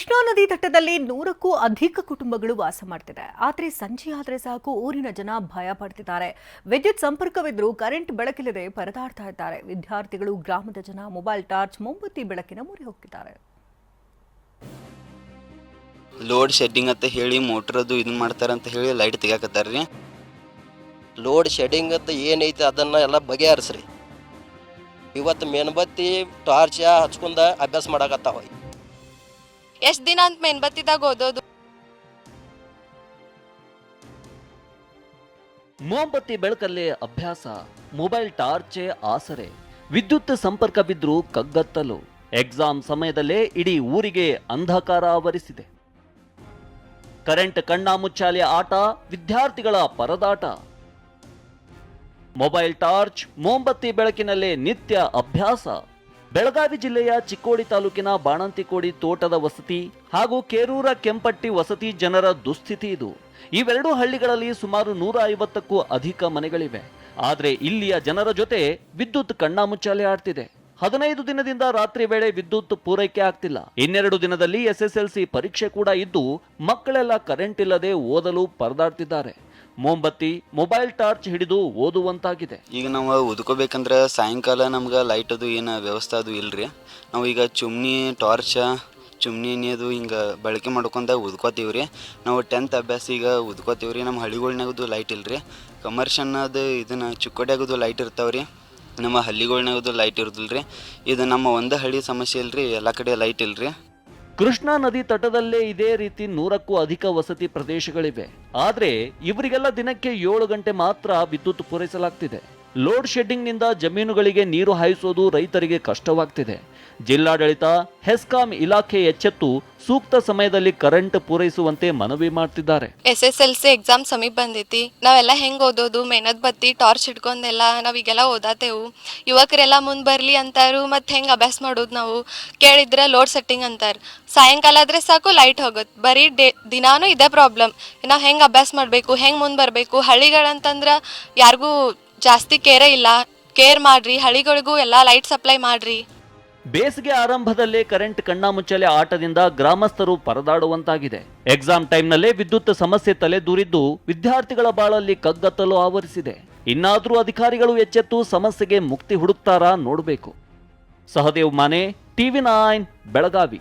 ಕೃಷ್ಣಾ ನದಿ ತಟದಲ್ಲಿ ನೂರಕ್ಕೂ ಅಧಿಕ ಕುಟುಂಬಗಳು ವಾಸ ಮಾಡ್ತಿದೆ. ಆದರೆ ಸಂಜೆ ಆದರೆ ಸಾಕು, ಊರಿನ ಜನ ಭಯ ಪಡ್ತಿದ್ದಾರೆ. ವಿದ್ಯುತ್ ಸಂಪರ್ಕವಿದ್ರೂ ಕರೆಂಟ್ ಬೆಳಕಿಲ್ಲದೆ ಪರದಾಡ್ತಾ ಇದ್ದಾರೆ. ವಿದ್ಯಾರ್ಥಿಗಳು, ಗ್ರಾಮದ ಜನ ಮೊಬೈಲ್ ಟಾರ್ಚ್ ಮೊಂಬತ್ತಿ ಬೆಳಕಿನ ಮೊರೆ ಹೋಗ್ತಿದ್ದಾರೆ. ಲೋಡ್ ಶೆಡ್ಡಿಂಗ್ ಅಂತ ಹೇಳಿ ಮೋಟ್ರದ್ದು ಇದನ್ನ ಮಾಡ್ತಾರೆ ಅಂತ ಹೇಳಿ ಲೈಟ್ ತೆಗಿಯಾಕತ್ತಾರ ರೀ ಲೋಡ್ ಶೆಡ್ಡಿಂಗ್ ಅಂತ ಏನೈತೆ ಅದನ್ನ ಎಲ್ಲ ಬಗೆಹರಿಸ್ರಿ. ಇವತ್ತು ಮೇಣಬತ್ತಿ, ಟಾರ್ಚ್ ಹಚ್ಕೊಂಡ ಅಭ್ಯಾಸ ಮಾಡಾಕತ್ತಾವ. ಎಷ್ಟು ದಿನ ಅಂತ ಮೇನ್ಬತ್ತಿದಾಗ ಓದೋದು? ಮೋಂಬತ್ತಿ ಬೆಳಕಲ್ಲೇ ಅಭ್ಯಾಸ, ಮೊಬೈಲ್ ಟಾರ್ಚೆ ಆಸರೆ. ವಿದ್ಯುತ್ ಸಂಪರ್ಕವಿದ್ರೂ ಕಗ್ಗತ್ತಲು. ಎಕ್ಸಾಮ್ ಸಮಯದಲ್ಲೇ ಇಡೀ ಊರಿಗೆ ಅಂಧಕಾರ ಆವರಿಸಿದೆ. ಕರೆಂಟ್ ಕಣ್ಣಾಮುಚ್ಚಾಲೆ ಆಟ, ವಿದ್ಯಾರ್ಥಿಗಳ ಪರದಾಟ. ಮೊಬೈಲ್ ಟಾರ್ಚ್, ಮೋಂಬತ್ತಿ ಬೆಳಕಿನಲ್ಲೇ ನಿತ್ಯ ಅಭ್ಯಾಸ. ಬೆಳಗಾವಿ ಜಿಲ್ಲೆಯ ಚಿಕ್ಕೋಡಿ ತಾಲೂಕಿನ ಬಾಣಂತಿಕೋಡಿ ತೋಟದ ವಸತಿ ಹಾಗೂ ಕೇರೂರ ಕೆಂಪಟ್ಟಿ ವಸತಿ ಜನರ ದುಸ್ಥಿತಿ ಇದು. ಇವೆರಡೂ ಹಳ್ಳಿಗಳಲ್ಲಿ ಸುಮಾರು ನೂರ ಐವತ್ತಕ್ಕೂ ಅಧಿಕ ಮನೆಗಳಿವೆ. ಆದರೆ ಇಲ್ಲಿಯ ಜನರ ಜೊತೆ ವಿದ್ಯುತ್ ಕಣ್ಣಾಮುಚ್ಚಾಲೆ ಆಡ್ತಿದೆ. ಹದಿನೈದು ದಿನದಿಂದ ರಾತ್ರಿ ವೇಳೆ ವಿದ್ಯುತ್ ಪೂರೈಕೆ ಆಗ್ತಿಲ್ಲ. ಇನ್ನೆರಡು ದಿನದಲ್ಲಿ ಎಸ್ಎಸ್ಎಲ್ಸಿ ಪರೀಕ್ಷೆ ಕೂಡ ಇದ್ದು ಮಕ್ಕಳೆಲ್ಲ ಕರೆಂಟ್ ಇಲ್ಲದೆ ಓದಲು ಪರದಾಡ್ತಿದ್ದಾರೆ. ಮೊಂಬತ್ತಿ ಮೊಬೈಲ್ ಟಾರ್ಚ್ ಹಿಡಿದು ಓದುವಂತಾಗಿದೆ. ಈಗ ನಾವು ಓದ್ಕೋಬೇಕಂದ್ರೆ ಸಾಯಂಕಾಲ ನಮ್ಗೆ ಲೈಟ್ ಅದು ಏನು ವ್ಯವಸ್ಥೆ ಅದು ಇಲ್ರಿ. ನಾವು ಈಗ ಚುಮ್ನಿ ಟಾರ್ಚ ಚುಮ್ನಿ ಅದು ಹಿಂಗೆ ಬಳಕೆ ಮಾಡ್ಕೊಂಡ ಓದ್ಕೋತೀವಿ ರೀ ನಾವು ಟೆಂತ್ ಅಭ್ಯಾಸ ಈಗ ಓದ್ಕೋತೀವಿ ರೀ ನಮ್ಮ ಹಳ್ಳಿಗಳ್ನಾಗದು ಲೈಟ್ ಇಲ್ರಿ. ಕಮರ್ಷನ್ನದು ಇದನ್ನ ಚಿಕ್ಕೋಡ್ಯಾಗದು ಲೈಟ್ ಇರ್ತಾವೆ ರೀ ನಮ್ಮ ಹಳ್ಳಿಗಳ್ನಾಗದು ಲೈಟ್ ಇರೋದಿಲ್ಲ ರೀ ಇದು ನಮ್ಮ ಒಂದು ಹಳ್ಳಿ ಸಮಸ್ಯೆ ಇಲ್ರಿ. ಎಲ್ಲ ಕಡೆ ಲೈಟ್ ಇಲ್ರಿ. ಕೃಷ್ಣಾ ನದಿ ತಟದಲ್ಲೇ ಇದೇ ರೀತಿ ನೂರಕ್ಕೂ ಅಧಿಕ ವಸತಿ ಪ್ರದೇಶಗಳಿವೆ. ಆದರೆ ಇವರಿಗೆಲ್ಲ ದಿನಕ್ಕೆ ಏಳು ಗಂಟೆ ಮಾತ್ರ ವಿದ್ಯುತ್ ಪೂರೈಸಲಾಗ್ತಿದೆ. ಲೋಡ್ ಶೆಡ್ಡಿಂಗ್ನಿಂದ ಜಮೀನುಗಳಿಗೆ ನೀರು ಹಾಯಿಸೋದು ರೈತರಿಗೆ ಕಷ್ಟವಾಗ್ತಿದೆ. ಜಿಲ್ಲಾಡಳಿತ, ಹೆಸ್ಕಾಂ ಇಲಾಖೆ ಎಚ್ಚೆತ್ತು ಸೂಕ್ತ ಸಮಯದಲ್ಲಿ ಕರೆಂಟ್ ಪೂರೈಸುವಂತೆ ಮನವಿ ಮಾಡ್ತಿದ್ದಾರೆ. S S L C exam ಸಮೀಪ ಬಂದೈತಿ. ನಾವೆಲ್ಲ ಹೆಂಗ್ ಓದೋದು, ಮೇನದ್ ಬತ್ತಿ, ಟಾರ್ಚ್ ಹಿಡ್ಕೊಂಡೆಲ್ಲ ನಾವೀಗೆಲ್ಲ ಓದಾತೇವು. ಯುವಕರೆಲ್ಲ ಮುಂದೆ ಬರಲಿ ಅಂತಾರು ಮತ್ ಹೆಂಗ್ ಅಭ್ಯಾಸ ಮಾಡೋದು ನಾವು? ಕೇಳಿದ್ರೆ ಲೋಡ್ ಸೆಟ್ಟಿಂಗ್ ಅಂತಾರ. ಸಾಯಂಕಾಲ ಆದ್ರೆ ಸಾಕು ಲೈಟ್ ಹೋಗುತ್ತೆ ಬರೀ ಡೇ, ದಿನಾನು ಇದೇ ಪ್ರಾಬ್ಲಮ್. ನಾವು ಹೆಂಗ್ ಅಭ್ಯಾಸ ಮಾಡಬೇಕು, ಹೆಂಗ್ ಮುಂದೆ ಬರಬೇಕು, ಹಳ್ಳಿಗಳಂತಂದ್ರ ಯಾರಿಗೂ ಜಾಸ್ತಿ ಕೇರೇ ಇಲ್ಲ. ಕೇರ್ ಮಾಡ್ರಿ ಹಳ್ಳಿಗಳಿಗೂ ಎಲ್ಲ ಲೈಟ್ ಸಪ್ಲೈ ಮಾಡ್ರಿ. ಬೇಸಿಗೆ ಆರಂಭದಲ್ಲೇ ಕರೆಂಟ್ ಕಣ್ಣಾಮುಚ್ಚಲೆ ಆಟದಿಂದ ಗ್ರಾಮಸ್ಥರು ಪರದಾಡುವಂತಾಗಿದೆ. ಎಕ್ಸಾಮ್ ಟೈಮ್ನಲ್ಲೇ ವಿದ್ಯುತ್ ಸಮಸ್ಯೆ ತಲೆದೂರಿದ್ದು ವಿದ್ಯಾರ್ಥಿಗಳ ಬಾಳಲ್ಲಿ ಕಗ್ಗತ್ತಲು ಆವರಿಸಿದೆ. ಇನ್ನಾದರೂ ಅಧಿಕಾರಿಗಳು ಎಚ್ಚೆತ್ತು ಸಮಸ್ಯೆಗೆ ಮುಕ್ತಿ ಹುಡುಕ್ತಾರಾ ನೋಡಬೇಕು. Sahadev Mane, TV nine, Belagavi.